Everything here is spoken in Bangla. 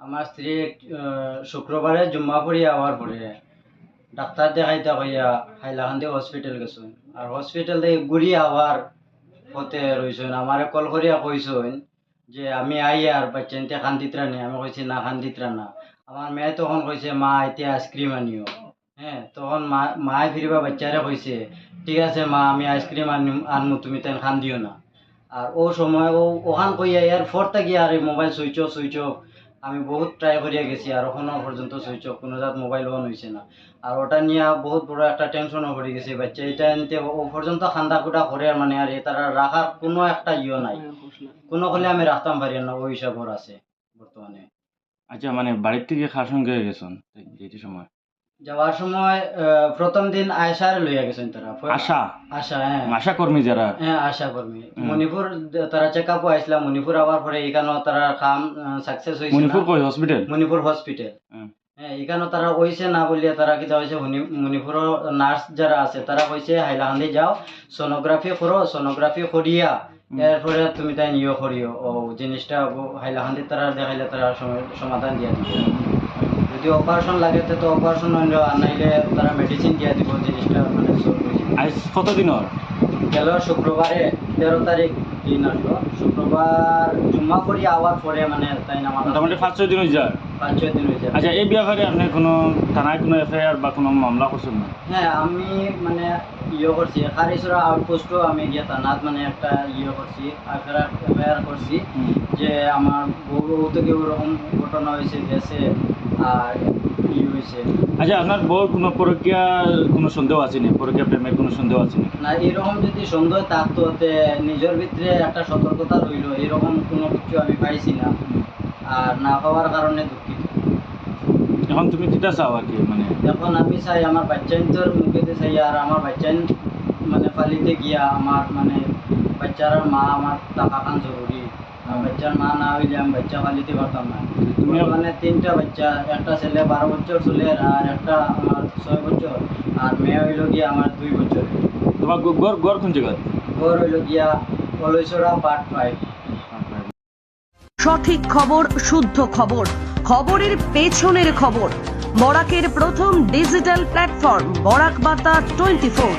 আমার স্ত্রী শুক্রবারে জুম্মা পড়ি আওয়ার পরে ডাক্তার দেখাইতে হইয়া হাইলাকান্দি হসপিটাল গেছেন। আর হসপিটাল থেকে ঘুরি আবার পথে রইছেন আমারে কল করিয়া কইছেন যে আমি আই আর বাচ্চানতে খান্দিতরা নি আমি কইছি না খান্দিতরা না আমার মেয়ে তখন কইছে মা, এতিয়া আইসক্রিম আনিও। হ্যাঁ তখন মা, মায়ে ফিরিবা বাচ্চারে কইছে ঠিক আছে মা, আমি আইসক্রিম আনিম, আনমু, তুমি তেন খান্দিও না। আর ও সময় ও ওখান কইয়া ইয়ার ফোর থাকি আর mobile switch off switch off আমি বহুত ট্রাই করিয়া গেছি আর এখনও পর্যন্ত সুইচ অফ কোনো জাত মোবাইল অন হয়েছে না। আর ওটা নিয়ে বহুত বড় একটা টেনশনও পড়ে গেছে বাচ্চা। এটা নিতে ও পর্যন্ত খান্দা কুটা করে মানে আর এ তারা রাখার কোনো একটা ইয়ে নাই। কোনো হলে আমি রাখতাম পারি না ওই হিসাবর আছে বর্তমানে। আচ্ছা মানে বাড়ির থেকে খাওয়ার সঙ্গে গেছেন যেটি সময়? যাওয়ার সময় প্রথম দিন আয়সার লইয়া গেছেন তারা। আশা? আশা হ্যাঁ। আশা কর্মী যারা? হ্যাঁ আশা কর্মী। মণিপুর তারা চেক আপ মণিপুর আবার পরে তারা কাম সাকসেস হয়েছে মণিপুর কই? হসপিটাল মণিপুর হসপিটাল হ্যাঁ তারা কইছে না বলিয়া তারা কিতা হয়েছে মণিপুরের নার্স যারা আছে তারা কইছে হাইলাকান্দি যাও সোনোগ্রাফি করো সোনোগ্রাফি করিয়া। এরপরে তুমি তাই ইয়ে করিও। ও জিনিসটা হাইলাকান্দি তারা দেখাইলে তারা সমাধান দিয়া দিবে। যদি অপারেশন লাগে তো অপারেশন হইল আর নাইলে তারা মেডিসিন দিয়া দিব জিনিসটা মানে হয়ে। আজ কতদিন ওর গেল শুক্রবারে তেরো তারিখ দিন আসলো। শুক্রবার জুম্মা করি আওয়ার পরে মানে তাই না মোটামুটি পাঁচ ছয় দিন হয়ে যায়? পাঁচ ছয় দিন হয়ে যায়। আচ্ছা এই ব্যাপারে আপনি কোনো থানায় কোনো এফআইআর বা কোনো মামলা করছেন না? হ্যাঁ আমি মানে ইয়ে করছি। খারিসরা আউটপোস্টও আমি গিয়ে থানাত মানে একটা ইয়ে করছি এফআইআর করছি যে আমার বউ বউ থেকে ওরকম ঘটনা হয়েছে গেছে। আর ই হয়েছে? আচ্ছা আপনার বউর কোনো পরকীয়া কোনো সন্দেহ আছে নি পরকীয়া প্রেমের কোনো সন্দেহ আছে নি না এরকম যদি সন্দেহ থাকতো তে নিজের ভিতরে একটা সতর্কতা রইল। এরকম কোনো কিছু আমি পাইছি না। আর না পাওয়ার কারণে দুঃখিত। এখন তুমি কিটা চাও আর কি মানে? এখন আমি চাই আমার বাচ্চাইন্তর মুখেতে চাই। আর আমার বাচ্চাইন মানে পালিতে গিয়া আমার মানে বাচ্চার মা আমার টাকা খান জরুরি। বাচ্চার মা না হইলে আমি বাচ্চা ফালিতে পারতাম না। তুমি মানে তিনটা বাচ্চা একটা ছেলে বারো বছর চুলের আর একটা আমার ছয় বছর আর মেয়ে হইল গিয়া আমার দুই বছর। তোমার গড় গড় কোন জায়গা? ওর হইল গিয়া কলৈছড়া পার্ট ফাইভ। সঠিক খবর শুদ্ধ খবর খবরের পেছনের খবর বরাকের প্রথম ডিজিটাল প্ল্যাটফর্ম বরাক বার্তা টোয়েন্টি ফোর